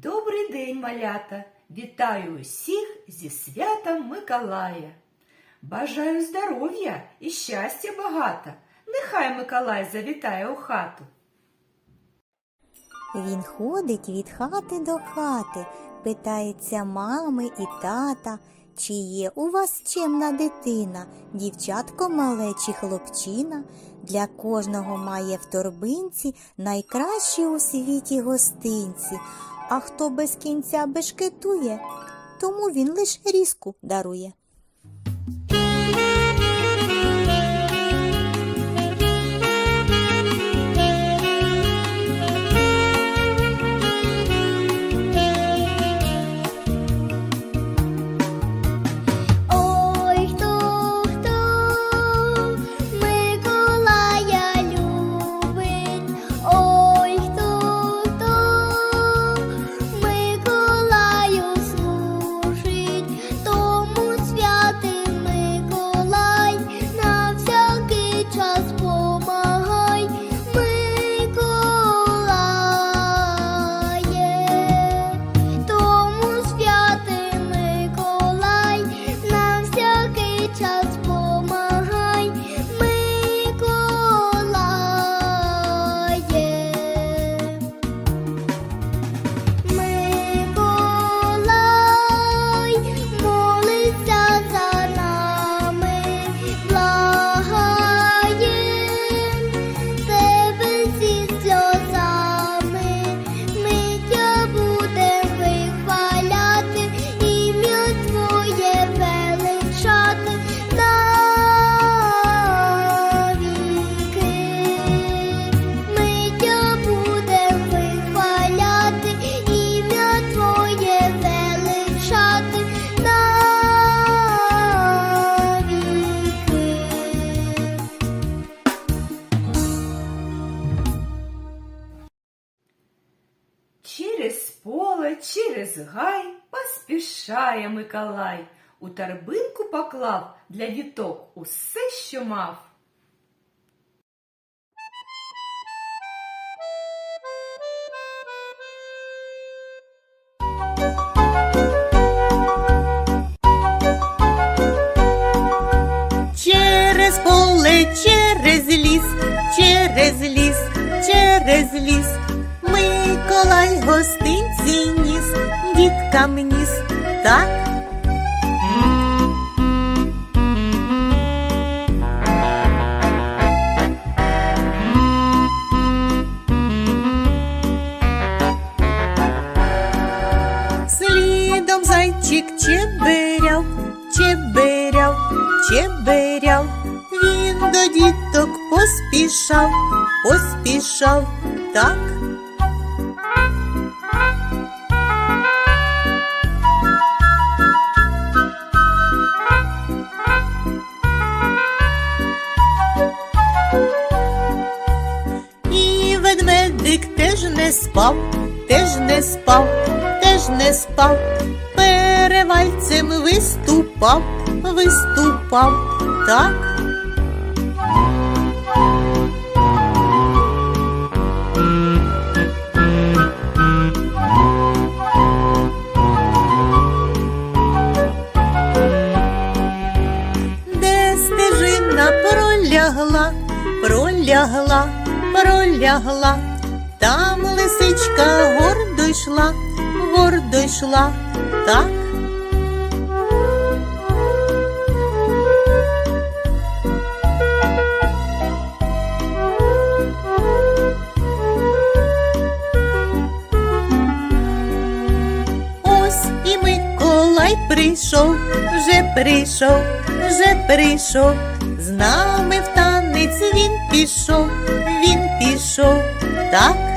Добрий день, малята! Вітаю усіх зі святом Миколая. Бажаю здоров'я і щастя багато. Нехай Миколай завітає у хату. Він ходить від хати до хати, питається мами і тата, чи є у вас чемна дитина, дівчатко мале чи хлопчина. Для кожного має в торбинці найкращі у світі гостинці. А хто без кінця бешкетує, тому він лиш різку дарує. Поспішає Миколай. У торбинку поклав для діток усе, що мав. Через поле, через ліс, через ліс, через ліс. Миколай гостинці ніс, діткам ніс, так? Слідом зайчик чеберяв, чеберяв, чеберяв. Він до діток поспішав, поспішав, так. Теж не спав, теж не спав, перевальцем виступав, виступав, так. Де стежина пролягла, пролягла, пролягла, йшла, гордо йшла, так. Ось і Миколай прийшов, вже прийшов, вже прийшов. З нами в танець він пішов, він пішов, так.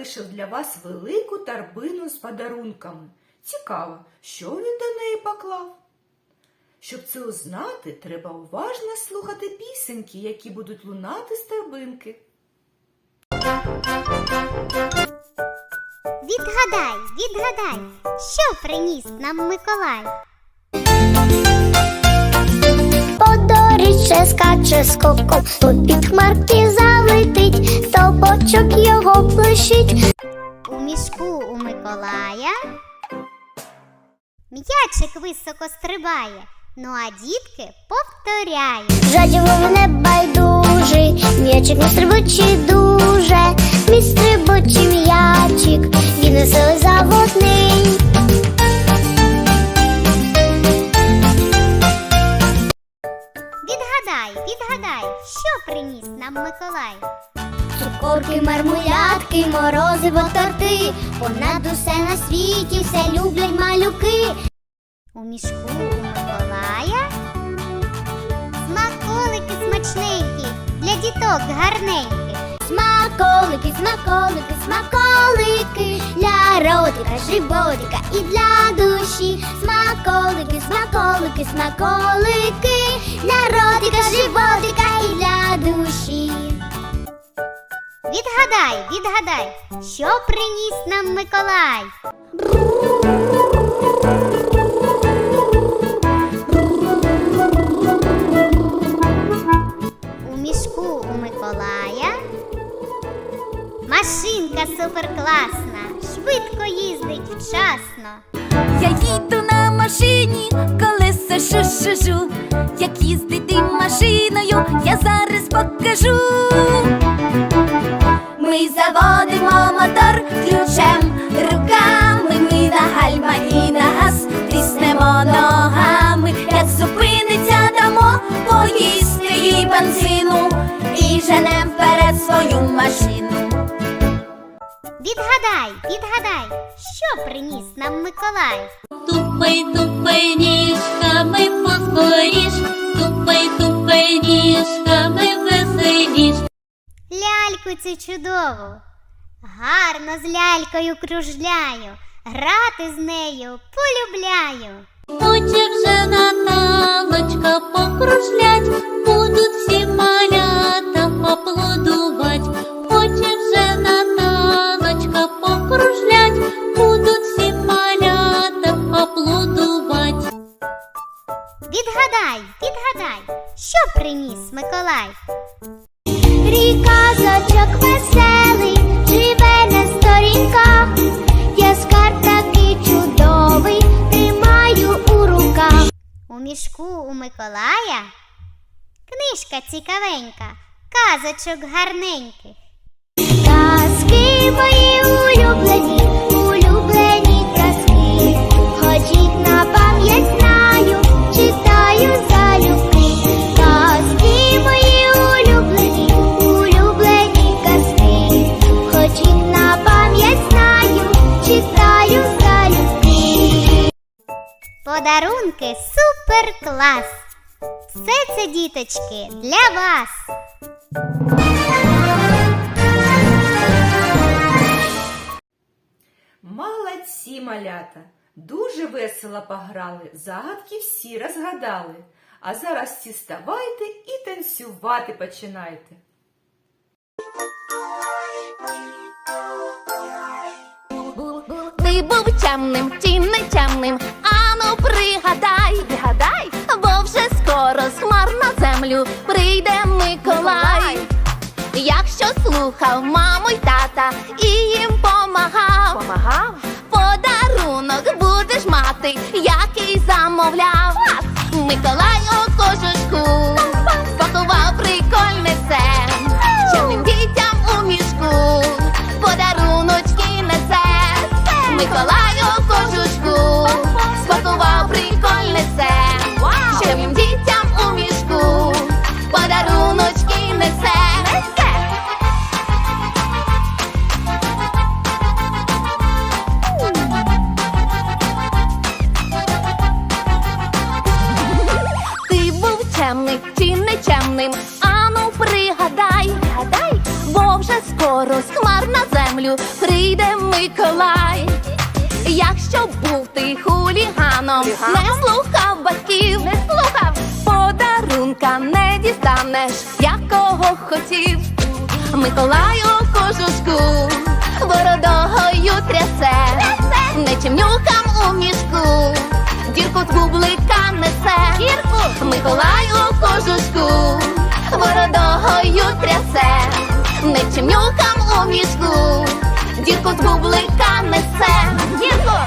Залишив для вас велику торбину з подарунками. Цікаво, що він до неї поклав? Щоб це узнати, треба уважно слухати пісеньки, які будуть лунати з торбинки. Відгадай, відгадай, що приніс нам Миколай. По скаче скоком, то під хмарки залетить, стовбочок його блищить. У мішку у Миколая м'ячик високо стрибає, ну а дітки повторяють. Жадібо не байдужий, м'ячик не стрибучий дуже, мій стрибучий м'ячик, він веселий заводний. Що приніс нам Миколай? Цукорки, мармулятки, морозиво торти, понад усе на світі все люблять малюки. У мішку у Миколая смаколики смачненькі, для діток гарненькі. Смаколики, смаколики, смаколики, для ротика, животика і для душі. Смаколики, смаколики, смаколики, для ротика, животика і для душі. Відгадай, відгадай, що приніс нам Миколай. Бензину і женем вперед свою машину. Відгадай, відгадай, що приніс нам Миколай. Тупай, тупай ніжками поскоріш, тупай, тупай ніжками веселіш. Ляльку цю чудову. Гарно з лялькою кружляю, грати з нею полюбляю. Хоче вже Наталочка покружлять, будуть всі малята поплодувать. Хоче вже Наталочка покружлять, будуть всі малята поплодувать. Відгадай, відгадай, що приніс Миколай. Ріка зочок веселий, живе на сторінках. Я скарб такий чудовий, тримаю у руках. У мішку у Миколая книжка цікавенька, казочок гарненьких. Казки мої улюблені, улюблені казки. Ходіть на пам'ять знаю, читаю залюбки. Казки мої улюблені, улюблені казки. Ходіть на пам'ять знаю, читаю залюбки. Подарунки супер клас. Все це, діточки, для вас. Молодці, малята! Дуже весело пограли, загадки всі розгадали. А зараз всі ставайте і танцювати починайте. Ти був чемним чи не чемним, ану пригадай, пригадай, скоро з хмар на землю прийде Миколай. Якщо слухав маму й тата і їм помагав, помагав, подарунок будеш мати, який замовляв. Миколай у кожушку спакував прикольне це, чемним дітям у мішку подаруночки несе. Миколай нечемним, ану пригадай, пригадай, бо вже скоро з хмар на землю прийде Миколай. Якщо був ти хуліганом, не слухав батьків, не слухав, подарунка не дістанеш, якого хотів. Миколай у кожушку бородогою трясе, нечемнюкам у мішку, дірку з бублика Миколай у кожушку бородогою трясе, нечемнюкам у мішку, дірку з бублика несе. Дірку!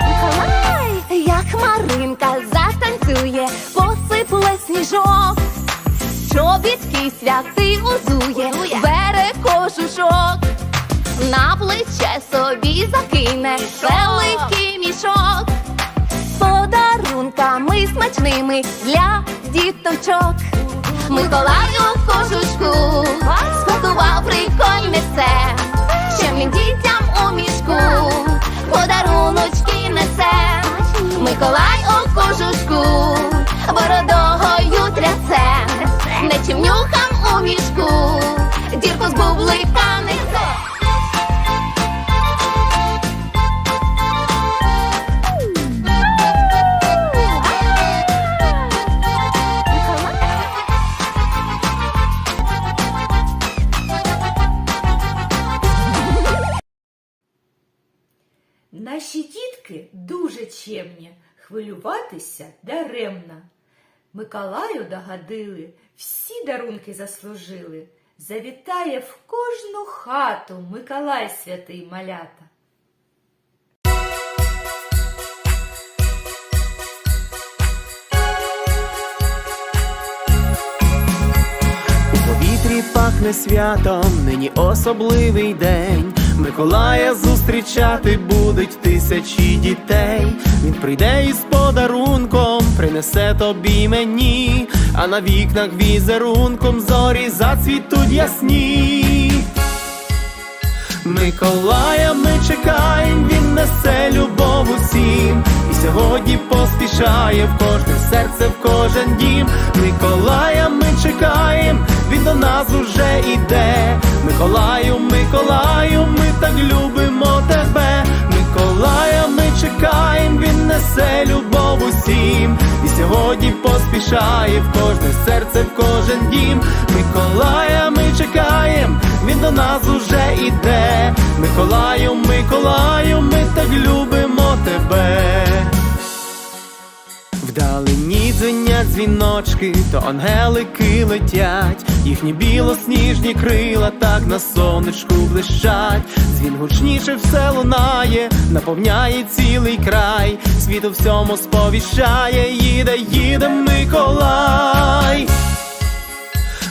Миколай! Як Маринка затанцює, посипле сніжок, чобітки святий узує, бере кожушок, на плече собі закине великий мішок, з подарунками смачними для діточок. Миколай у кожушку спакував прикольне все, що він дітям у мішку подаруночки несе. Миколай у кожушку чемні, хвилюватися даремно. Миколаю догодили, всі дарунки заслужили. Завітає в кожну хату Миколай святий малята. У повітрі пахне святом, нині особливий день. Миколая зустрічати будуть тисячі дітей. Він прийде із подарунком, принесе тобі мені, а на вікнах візерунком зорі зацвітуть ясні. Миколая ми чекаєм, він несе любов усім. І сьогодні поспішає в кожне серце, в кожен дім. Миколая ми чекаєм, він до нас уже іде. Миколаю, Миколаю, ми так любимо тебе. Миколая ми чекаєм, він несе любов усім. І сьогодні поспішає в кожне серце, в кожен дім. Миколая ми чекаєм, він до нас уже іде. Миколаю, Миколаю, ми так любимо тебе. Вдалині дзвенять дзвіночки, то ангелики летять, їхні білосніжні крила так на сонечку блищать. Дзвін гучніше все лунає, наповняє цілий край, світ у всьому сповіщає, їде, їде Миколай.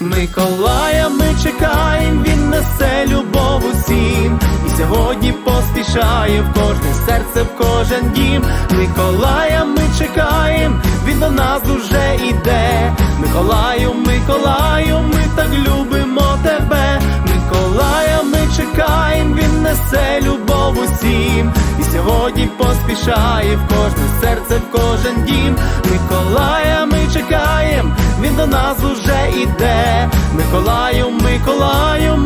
Миколая ми чекаєм, він несе любов усім. Сьогодні поспішає в кожне серце, в кожен дім. Миколая ми чекаєм, він до нас уже іде. Миколаю, Миколаю, ми так любимо тебе. Миколая ми чекаєм, він несе любов усім. І сьогодні поспішає в кожне серце, в кожен дім. Миколая ми чекаєм, він до нас уже іде. Миколаю, Миколаю,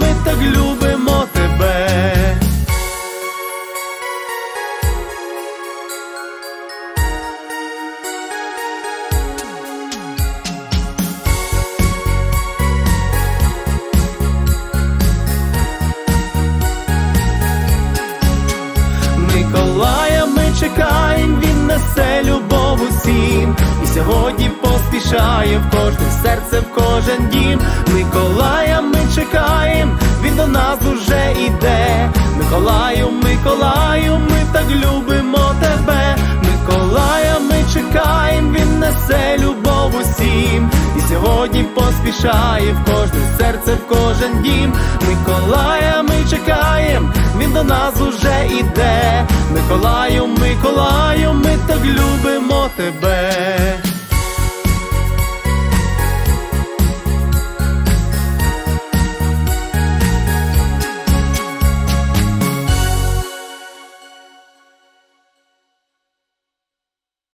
несе любов усім. І сьогодні поспішає в кожне серце, в кожен дім. Миколая ми чекаєм, він до нас уже іде. Миколаю, Миколаю, ми так любимо тебе. Миколая ми чекаєм, він несе любов усім. І сьогодні поспішає в кожне серце, в кожен дім. Миколая ми чекаєм, він до нас уже іде. Миколаю, Миколаю, ми так любимо тебе.